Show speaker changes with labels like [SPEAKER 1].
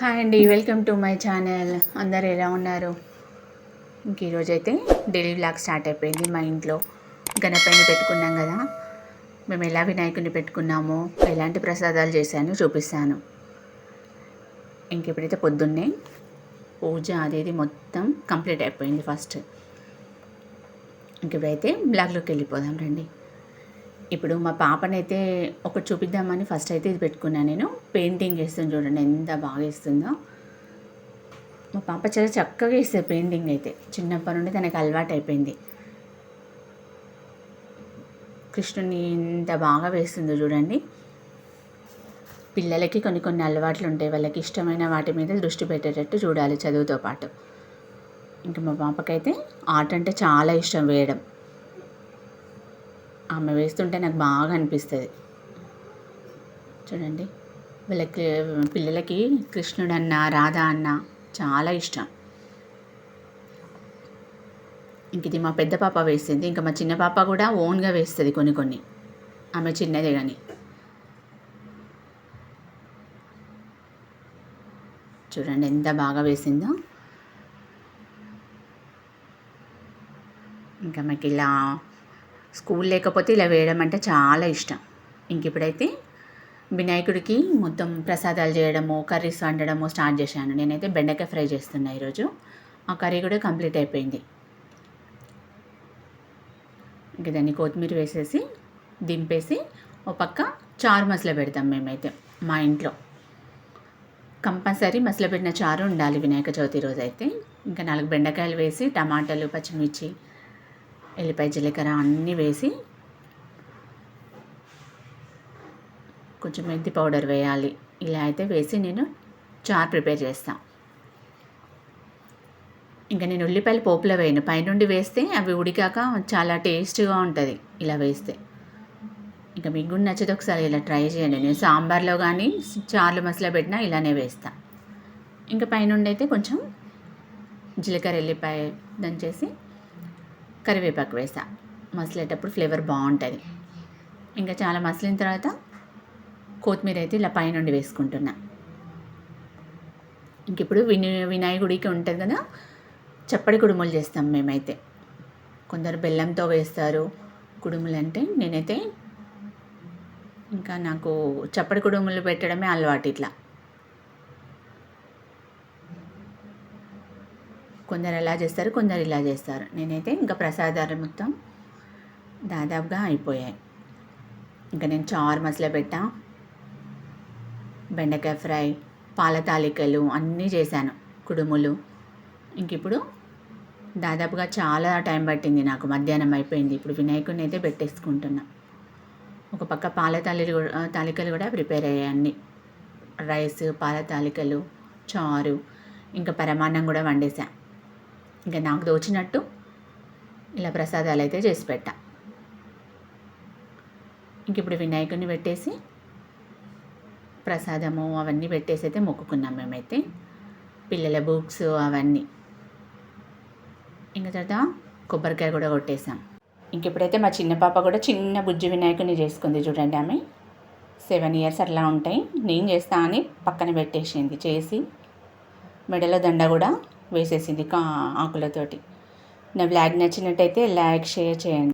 [SPEAKER 1] Hi అండి welcome to my channel. అందరు ఎలా ఉన్నారు? ఇంక ఈరోజు అయితే డైలీ బ్లాగ్ స్టార్ట్ అయిపోయింది మా ఇంట్లో. గణపతిని పెట్టుకున్నాం కదా. మేము ఎలా వినాయకుడిని పెట్టుకున్నామో ఎలాంటి ప్రసాదాలు చేశానో చూపిస్తాను. ఇంక ఇప్పుడైతే పొద్దున్నే పూజ అది మొత్తం కంప్లీట్ అయిపోయింది ఫస్ట్. ఇంక ఇప్పుడైతే బ్లాగ్లోకి వెళ్ళిపోదాం రండి. ఇప్పుడు మా పాపనైతే ఒకటి చూపిద్దామని ఫస్ట్ అయితే ఇది పెట్టుకున్నాను నేను. పెయింటింగ్ వేస్తుంది చూడండి ఎంత బాగా వేస్తుందో. మా పాప చాలా చక్కగా వేస్తుంది పెయింటింగ్ అయితే. చిన్నప్పటి నుండి తనకు అలవాటు అయిపోయింది. కృష్ణుని ఎంత బాగా వేస్తుందో చూడండి. పిల్లలకి కొన్ని కొన్ని అలవాట్లు ఉంటాయి. వాళ్ళకి ఇష్టమైన వాటి మీద దృష్టి పెట్టేటట్టు చూడాలి చదువుతో పాటు. ఇంకా మా పాపకైతే ఆర్ట్ అంటే చాలా ఇష్టం వేయడం. ఆమె వేస్తుంటే నాకు బాగా అనిపిస్తుంది. చూడండి. వీళ్ళకి పిల్లలకి కృష్ణుడు అన్న రాధ అన్న చాలా ఇష్టం. ఇంక ఇది మా పెద్ద పాప వేసింది. ఇంకా మా చిన్న పాప కూడా ఓన్గా వేస్తుంది కొన్ని కొన్ని. ఆమె చిన్నదే కానీ. చూడండి ఎంత బాగా వేసిందో. ఇంకా మాకు ఇలా స్కూల్ లేకపోతే ఇలా వేయడం అంటే చాలా ఇష్టం. ఇంక ఇప్పుడైతే వినాయకుడికి మొత్తం ప్రసాదాలు చేయడము కర్రీస్ వండడము స్టార్ట్ చేశాను. నేనైతే బెండకాయ ఫ్రై చేస్తున్నా ఈరోజు. ఆ కర్రీ కూడా కంప్లీట్ అయిపోయింది. ఇంక దాన్ని కొత్తిమీర వేసేసి దింపేసి ఒక పక్క చారు మసలు పెడతాం మేమైతే మా ఇంట్లో. కంపల్సరీ మసలు పెట్టిన చారు ఉండాలి వినాయక చవితి రోజు అయితే ఇంకా నాలుగు బెండకాయలు వేసి టమాటాలు పచ్చిమిర్చి ఎల్లిపాయ జీలకర్ర అన్నీ వేసి కొంచెం మెంతి పౌడర్ వేయాలి. ఇలా అయితే వేసి నేను చార్ ప్రిపేర్ చేస్తాను ఇంకా నేను ఉల్లిపాయలు పోపులో వేయను. పైనుండి వేస్తే అవి ఉడికాక చాలా టేస్ట్గా ఉంటుంది ఇలా వేస్తే. ఇంకా మీకు కూడా నచ్చితే ఒకసారి ఇలా ట్రై చేయండి. నేను సాంబార్లో కానీ చార్లు మసాలా పెట్టినా ఇలానే వేస్తా. ఇంకా పైనుండి అయితే కొంచెం జీలకర్ర ఎల్లిపాయ దంచేసి కరివేపాకు వేసా. మసలేటప్పుడు ఫ్లేవర్ బాగుంటుంది. ఇంకా చాలా మసలిన తర్వాత కొత్తిమీర అయితే ఇలా పైనుండి వేసుకుంటున్నా. ఇంక ఇప్పుడు విని వినాయకుడికి ఉంటుంది కదా చప్పడి కుడుములు చేస్తాం మేమైతే. కొందరు బెల్లంతో వేస్తారు. కుడుములు అంటే నేనైతే ఇంకా నాకు చప్పడి కుడుములు పెట్టడమే అలవాటు ఇట్లా. కొందరు ఎలా చేస్తారు కొందరు ఇలా చేస్తారు. నేనైతే ఇంకా ప్రసాదాలు మొత్తం దాదాపుగా అయిపోయాయి. ఇంకా నేను చారు మసలా పెట్టా. బెండకాయ ఫ్రై పాల తాలికలు అన్నీ చేశాను కుడుములు. ఇంక ఇప్పుడు దాదాపుగా చాలా టైం పట్టింది నాకు మధ్యాహ్నం అయిపోయింది. ఇప్పుడు వినాయకుడిని అయితే పెట్టేసుకుంటున్నా. ఒక పక్క పాల తాలికలు కూడా తాలికలు కూడా ప్రిపేర్ అయ్యాయి అన్నీ. రైస్ పాల తాలికలు చారు ఇంకా పరమాన్నం కూడా వండేసా. ఇంకా నాకు దోచినట్టు ఇలా ప్రసాదాలు అయితే చేసి పెట్టా. ఇంక ఇప్పుడు వినాయకుడిని పెట్టేసి ప్రసాదము అవన్నీ పెట్టేసి అయితే మొక్కుకున్నాం మేమైతే. పిల్లల బుక్స్ అవన్నీ. ఇంకా తర్వాత కొబ్బరికాయ కూడా కొట్టేసాం. ఇంక ఇప్పుడైతే మా చిన్న పాప కూడా చిన్న బుజ్జి వినాయకుడిని చేసుకుంది చూడండి ఆమె. సెవెన్ ఇయర్స్ అట్లా ఉంటాయి. నేను చేస్తా అని పక్కన పెట్టేసింది చేసి. మెడలో దండ కూడా వేసేసింది కా ఆకులతోటి. నా బ్లాగ్ నచ్చినట్టయితే లైక్ షేర్ చేయండి.